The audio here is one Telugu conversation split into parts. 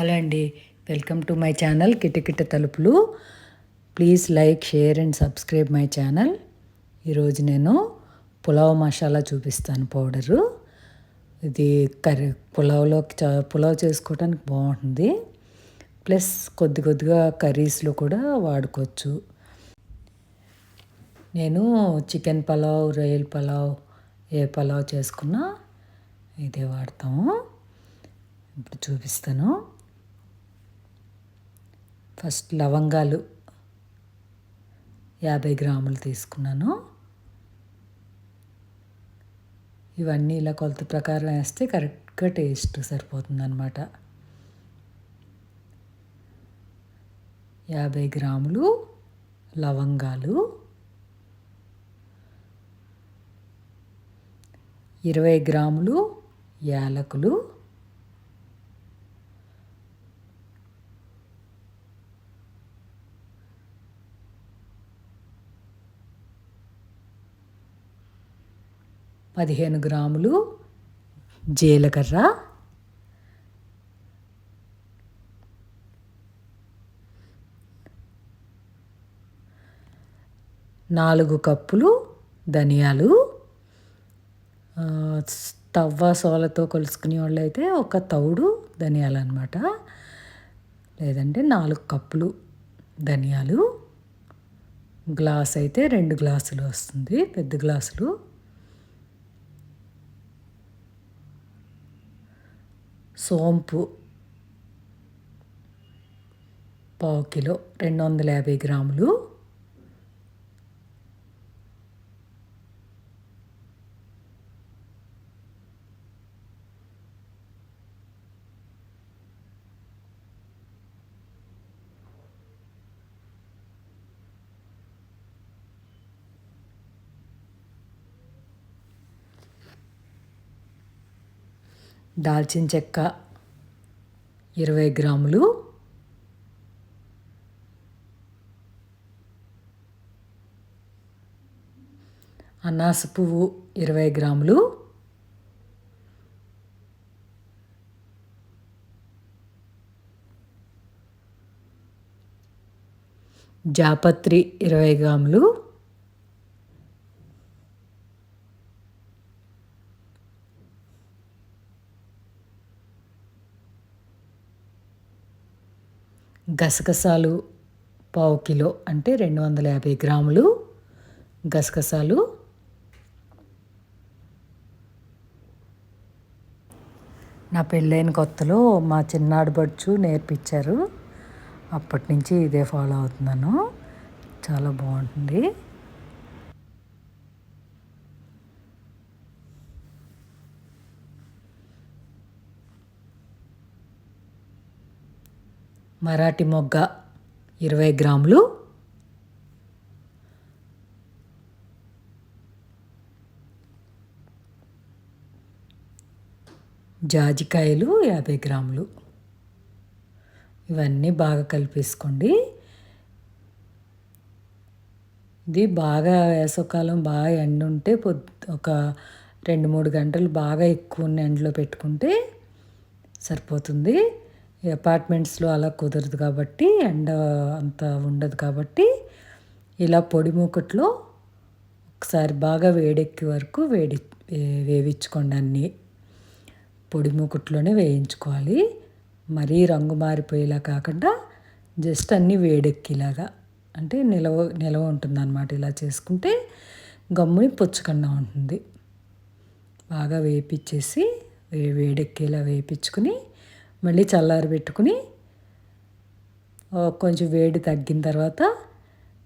హలో అండి. వెల్కమ్ టు మై ఛానల్ కిటకిట తలుపులు. Please like share and subscribe my channel. ఈరోజు నేను పులావ్ మసాలా చూపిస్తాను పౌడరు. ఇది కర్రీ పులావ్లో పులావ్ చేసుకోవడానికి బాగుంటుంది. ప్లస్ కొద్ది కొద్దిగా కర్రీస్లో కూడా వాడుకోవచ్చు. నేను చికెన్ పలావ్ రొయ్యల పలావ్ ఏ పలావ్ చేసుకున్నా ఇదే వాడతాము. ఇప్పుడు చూపిస్తాను. ఫస్ట్ లవంగాలు యాభై గ్రాములు తీసుకున్నాను. ఇవన్నీ ఇలా కొలత ప్రకారం వేస్తే కరెక్ట్గా టేస్ట్ సరిపోతుందన్నమాట. యాభై గ్రాములు లవంగాలు ఇరవై గ్రాములు యాలకులు పదిహేను గ్రాములు జీలకర్ర. నాలుగు కప్పులు ధనియాలు. తవ్వ సోలతో కొలుసుకునే వాళ్ళు అయితే ఒక తౌడు ధనియాలు అనమాట లేదంటే నాలుగు కప్పులు ధనియాలు. గ్లాస్ అయితే రెండు గ్లాసులు వస్తుంది పెద్ద గ్లాసులు. సోంపు పావు కిలో రెండు వందల యాభై గ్రాములు దాల్చిన చెక్క ఇరవై గ్రాములు. అనాస పువ్వు ఇరవై గ్రాములు. జాపత్రి ఇరవై గ్రాములు. గసగసాలు పావు కిలో అంటే రెండు వందల యాభై గ్రాములు గసగసాలు. నా పెళ్ళైన కొత్తలో మా చిన్నాడు బడ్చు నేర్పించారు. అప్పటి నుంచి ఇదే ఫాలో అవుతున్నాను. చాలా బాగుంటుంది. మరాఠీ మొగ్గ ఇరవై గ్రాములు. జాజికాయలు యాభై గ్రాములు. ఇవన్నీ బాగా కలిపేసుకోండి. ఇది బాగా వేసవకాలం బాగా ఎండ ఉంటే పొద్దు ఒక రెండు మూడు గంటలు బాగా ఎక్కువ ఉన్న ఎండలో పెట్టుకుంటే సరిపోతుంది. అపార్ట్మెంట్స్లో అలా కుదరదు కాబట్టి ఎండ అంత ఉండదు కాబట్టి ఇలా పొడి మూకట్లో ఒకసారి బాగా వేడెక్కే వరకు వేడి వేయించుకోండి అన్నీ. పొడి మూకుట్లోనే వేయించుకోవాలి. మరీ రంగు మారిపోయేలా కాకుండా జస్ట్ అన్నీ వేడెక్కేలాగా. అంటే నిలవ నిలవ ఉంటుందన్నమాట ఇలా చేసుకుంటే గమ్ముని పుచ్చకుండా ఉంటుంది. బాగా వేపించేసి వేడెక్కేలా వేయించుకుని మళ్ళీ చల్లారి పెట్టుకుని కొంచెం వేడి తగ్గిన తర్వాత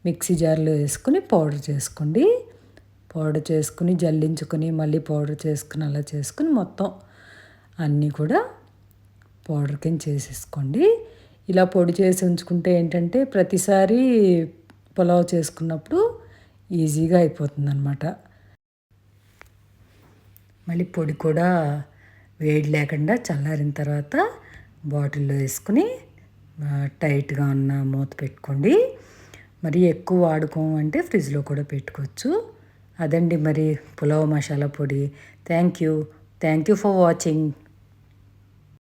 మిక్సీ జార్లో వేసుకుని పౌడర్ చేసుకోండి. పౌడర్ చేసుకుని జల్లించుకొని మళ్ళీ పౌడర్ చేసుకుని అలా చేసుకుని మొత్తం అన్నీ కూడా పౌడర్ కింద చేసేసుకోండి. ఇలా పొడి చేసి ఉంచుకుంటే ఏంటంటే ప్రతిసారి పులావ్ చేసుకున్నప్పుడు ఈజీగా అయిపోతుందన్నమాట. మళ్ళీ పొడి కూడా వేడి లేకుండా చల్లారిన తర్వాత బాటిల్లో వేసుకుని టైట్గా ఉన్న మూత పెట్టుకోండి. మరి ఎక్కువ వాడుకోమంటే ఫ్రిడ్జ్లో కూడా పెట్టుకోవచ్చు. అదండి మరి పులావ్ మసాలా పొడి. Thank you thank you for watching.